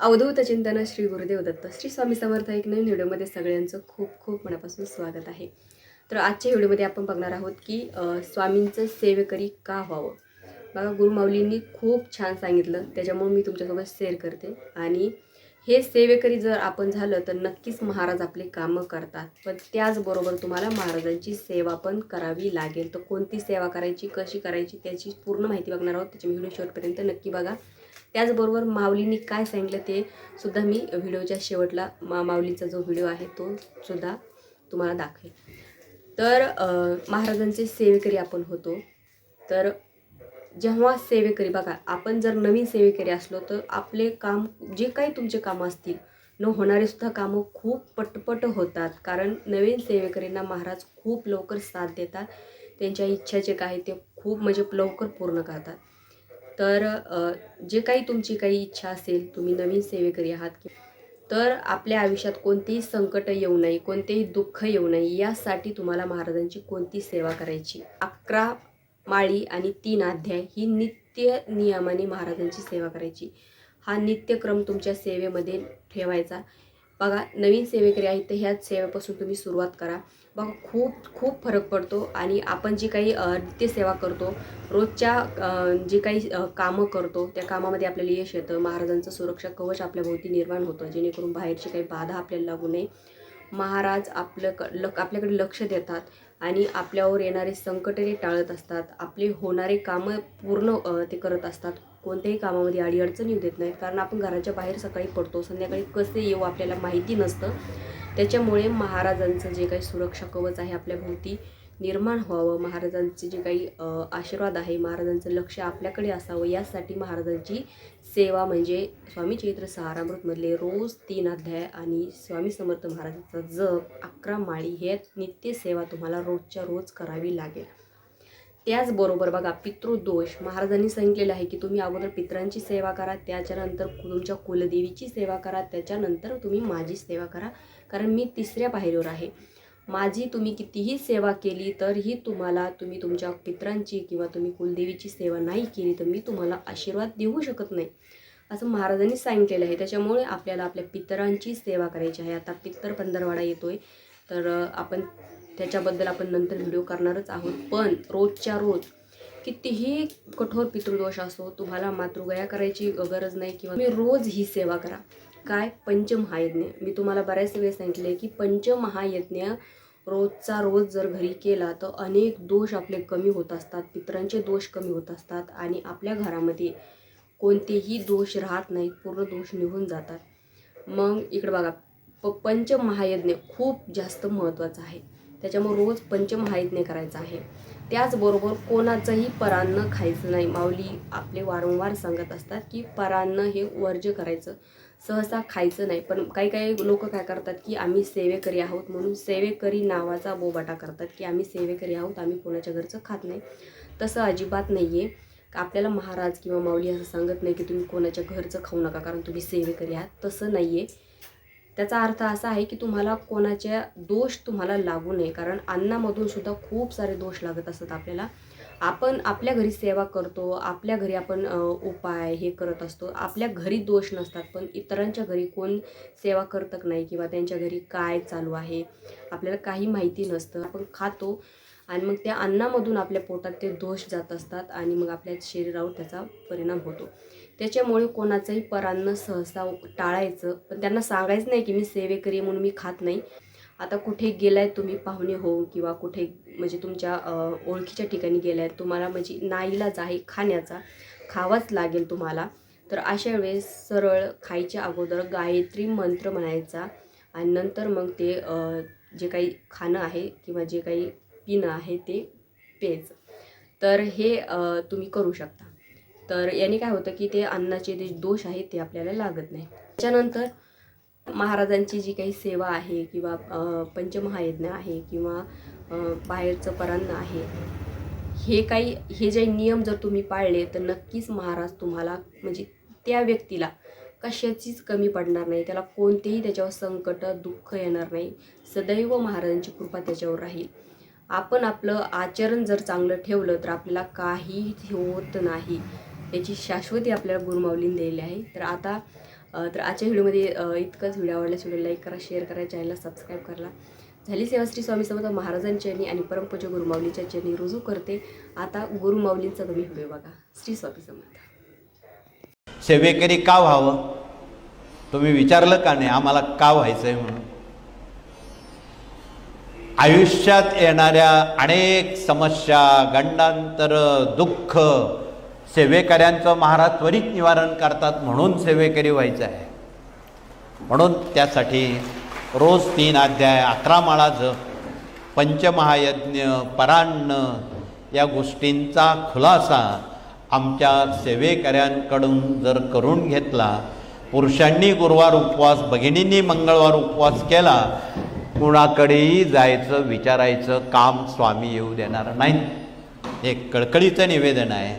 अवधूत चिंतन श्री गुरुदेव दत्त श्री स्वामी समर्थ एक नवीन व्हिडिओमध्ये सगळ्यांचं खूप खूप मनापासून स्वागत आहे. तर आजच्या व्हिडिओमध्ये आपण बघणार आहोत की स्वामींचं सेवेकरी का व्हावं? बघा गुरुमाऊलींनी खूप छान सांगितलं. त्याच्यामुळे मी तुमच्यासोबत शेअर करते. आणि हे सेवेकरी जर आपण झालं तर नक्कीच महाराज आपले कामं करतात. पण त्याचबरोबर तुम्हाला महाराजांची सेवा पण करावी लागेल. तर कोणती सेवा करायची कशी करायची त्याची पूर्ण माहिती बघणार आहोत. त्याच्या व्हिडिओ शेवटपर्यंत नक्की बघा. त्याचबरोबर माऊलींनी काय सांगितलं ते सुद्धा मी व्हिडिओच्या शेवटला मा माऊलीचा जो व्हिडिओ आहे तो सुद्धा तुम्हाला दाखवेल तर महाराजांचे सेवेकरी आपण होतो. तर जेव्हा सेवेकरी बघा आपण जर नवीन सेवेकरी असलो तर आपले काम जे काही तुमचे कामं असतील न होणारे सुद्धा कामं खूप पटपट होतात. कारण नवीन सेवेकरींना महाराज खूप लवकर साथ देतात. त्यांच्या इच्छा जे काय ते खूप म्हणजे लवकर पूर्ण करतात. तर जे काही तुमची काही इच्छा असेल तुम्ही नवीन सेवेकरी आहात की तर आपल्या आयुष्यात कोणतेही संकट येऊ नये कोणतेही दुःख येऊ नये यासाठी तुम्हाला महाराजांची कोणती सेवा करायची? अकरा माळी आणि तीन अध्याय ही नित्य नियमाने महाराजांची सेवा करायची. हा नित्यक्रम तुमच्या सेवेमध्ये ठेवायचा. बघा नवीन सेवेकरी आहेत तर ह्याच सेवेपासून तुम्ही सुरुवात करा. बघा खूप खूप फरक पडतो आणि आपण जी काही अ, नित्यसेवा करतो रोजच्या जे काही कामं करतो त्या कामामध्ये आपल्याला यश येतं. महाराजांचं सुरक्षा कवच आपल्याभोवती निर्माण होतं जेणेकरून बाहेरची काही बाधा आपल्याला लागू नये. महाराज आपलं क लक आपल्याकडे लक्ष देतात आणि आपल्यावर येणारे संकटही टाळत असतात. आपले होणारे कामं पूर्ण ते करत असतात. कोणत्याही कामामध्ये अडीअडचण येऊ देत नाहीत. कारण आपण घराच्या बाहेर सकाळी पडतो संध्याकाळी कसे येऊ आपल्याला माहिती नसतं. त्याच्यामुळे महाराजांचं जे काही सुरक्षा कवच आहे आपल्या भोवती निर्माण व्हावं. महाराजांचे जे काही आशीर्वाद आहे महाराजांचं लक्ष आपल्याकडे असावं यासाठी महाराजांची सेवा म्हणजे स्वामी चैत्र सहारामृतमधले रोज तीन अध्याय आणि स्वामी समर्थ महाराजांचा जप अकरा माळी हे नित्य सेवा तुम्हाला रोजच्या रोज करावी लागेल. त्याचबरोबर बघा पितृदोष. महाराजांनी सांगितलेलं आहे की तुम्ही अगोदर पितरांची सेवा करा त्याच्यानंतर तुमच्या कुलदेवीची सेवा करा त्याच्यानंतर तुम्ही माझी सेवा करा. कारण मी तिसऱ्या पायरीवर आहे. माझी तुम्ही कितीही सेवा केली तरीही तुम्हाला तुम्ही तुमच्या पितरांची किंवा तुम्ही कुलदेवीची सेवा नाही केली तर मी तुम्हाला आशीर्वाद देऊ शकत नाही. असं महाराजांनी सांगितलेलं आहे. त्याच्यामुळे आपल्याला आपल्या पितरांची सेवा करायची आहे. आता पित्तर पंधरवाडा येतोय. तर आपण त्याच्याबद्दल आपण नंतर व्हिडिओ करणारच आहोत. पण रोजच्या रोज कितीही कठोर पितृदोष असो तुम्हाला मातृगया करायची गरज नाही किंवा तुम्ही रोज ही सेवा करा. काय? पंचमहायज्ञ. मी तुम्हाला बऱ्याच वेळेस सांगितले की पंचमहायज्ञ रोजचा रोज जर घरी केला तर अनेक दोष आपले कमी होत असतात पितरांचे दोष कमी होत असतात आणि आपल्या घरामध्ये कोणतेही दोष राहत नाहीत पूर्ण दोष निघून जातात. मग इकडे बघा प पंचमहायज्ञ खूप जास्त महत्त्वाचं आहे. त्याच्यामुळे रोज पंचमहायज्ञ करायचं आहे. त्याचबरोबर कोणाचंही परान्न खायचं नाही. माऊली आपले वारंवार सांगत असतात की परान्न हे वर्ज्य करायचं. सहसा खायचं नाही. पण काही काही लोक काय करतात की आम्ही सेवेकरी आहोत म्हणून सेवेकरी नावाचा बोबाटा करतात की आम्ही सेवेकरी आहोत आम्ही कोणाच्या घरचं खात नाही. तसं अजिबात नाही आहे आपल्याला महाराज किंवा माऊली असं सांगत नाही की तुम्ही कोणाच्या घरचं खाऊ नका कारण तुम्ही सेवेकरी आहात. तसं नाही आहे त्याचा अर्थ असा आहे की तुम्हाला कोणाच्या दोष तुम्हाला लागू नये. कारण अन्नामधून सुद्धा खूप सारे दोष लागत असतात आपल्याला. आपण आपल्या घरी सेवा करतो आपल्या घरी आपण उपाय हे करत असतो. आपल्या घरी दोष नसतात पण इतरांच्या घरी कोण सेवा करतक नाही किंवा त्यांच्या घरी काय चालू आहे आपल्याला काही माहिती नसतं. आपण खातो आणि मग त्या अन्नामधून आपल्या पोटात ते दोष जात असतात आणि मग आपल्या शरीरावर त्याचा परिणाम होतो. त्याच्यामुळे कोणाचंही परान्न सहसा टाळायचं पण त्यांना सांगायचं नाही की मी सेवेकरी म्हणून मी खात नाही. आता कुठे गेलाय तुम्ही पाहुणे हो किंवा कुठे म्हणजे तुमच्या ओळखीच्या ठिकाणी गेलाय तुम्हाला म्हणजे नाईलाज आहे खाण्याचा खावाच लागेल तुम्हाला. तर अशा वेळेस सरळ खायच्या अगोदर गायत्री मंत्र म्हणायचा आणि नंतर मग ते जे काही खाणं आहे किंवा जे काही पिणं आहे ते प्यायचं तर हे तुम्ही करू शकता. तर याने काय होतं की ते अन्नाचे जे दोष आहेत ते आपल्याला लागत नाही. त्याच्यानंतर महाराजांची जी काही सेवा आहे किंवा पंचमहायज्ञ आहे किंवा बाहेरचं परान्न आहे हे काही हे जे नियम जर तुम्ही पाळले तर नक्कीच महाराज तुम्हाला म्हणजे त्या व्यक्तीला कशाचीच कमी पडणार नाही. त्याला कोणतेही त्याच्यावर संकट दुःख येणार नाही. सदैव महाराजांची कृपा त्याच्यावर राहील. आपण आपलं आचरण जर चांगलं ठेवलं तर आपल्याला काही होत नाही. याची शाश्वती आपल्याला गुरुमाऊलीने दिलेली आहे. तर आता तर आजच्या व्हिडिओमध्ये इतकंच. व्हिडिओ आवडल्यास व्हिडिओ लाईक करा शेअर करा चॅनलला सबस्क्राईब करा. झाली सेवा श्री स्वामी समर्थ महाराजांच्या आणि परमपूज गुरुमाऊलीच्या चरणी रुजू करते. आता गुरुमाऊलींचा तुम्ही व्हिडिओ बघा. श्री स्वामी समर्थ. सेवेकरी का व्हावं? तुम्ही विचारलं का नाही? आम्हाला का व्हायचं आहे म्हणून? आयुष्यात येणाऱ्या अनेक समस्या गंडांतर दुःख सेवेकऱ्यांचं महाराज त्वरित निवारण करतात म्हणून सेवेकरी व्हायचं आहे. म्हणून त्यासाठी रोज तीन अध्याय अकरा माळा जप पंचमहायज्ञ परान्न या गोष्टींचा खुलासा आमच्या सेवेकऱ्यांकडून जर करून घेतला पुरुषांनी गुरुवार उपवास भगिनींनी मंगळवार उपवास केला कुणाकडेही जायचं विचारायचं काम स्वामी येऊ देणार नाही हे कळकळीचं निवेदन आहे.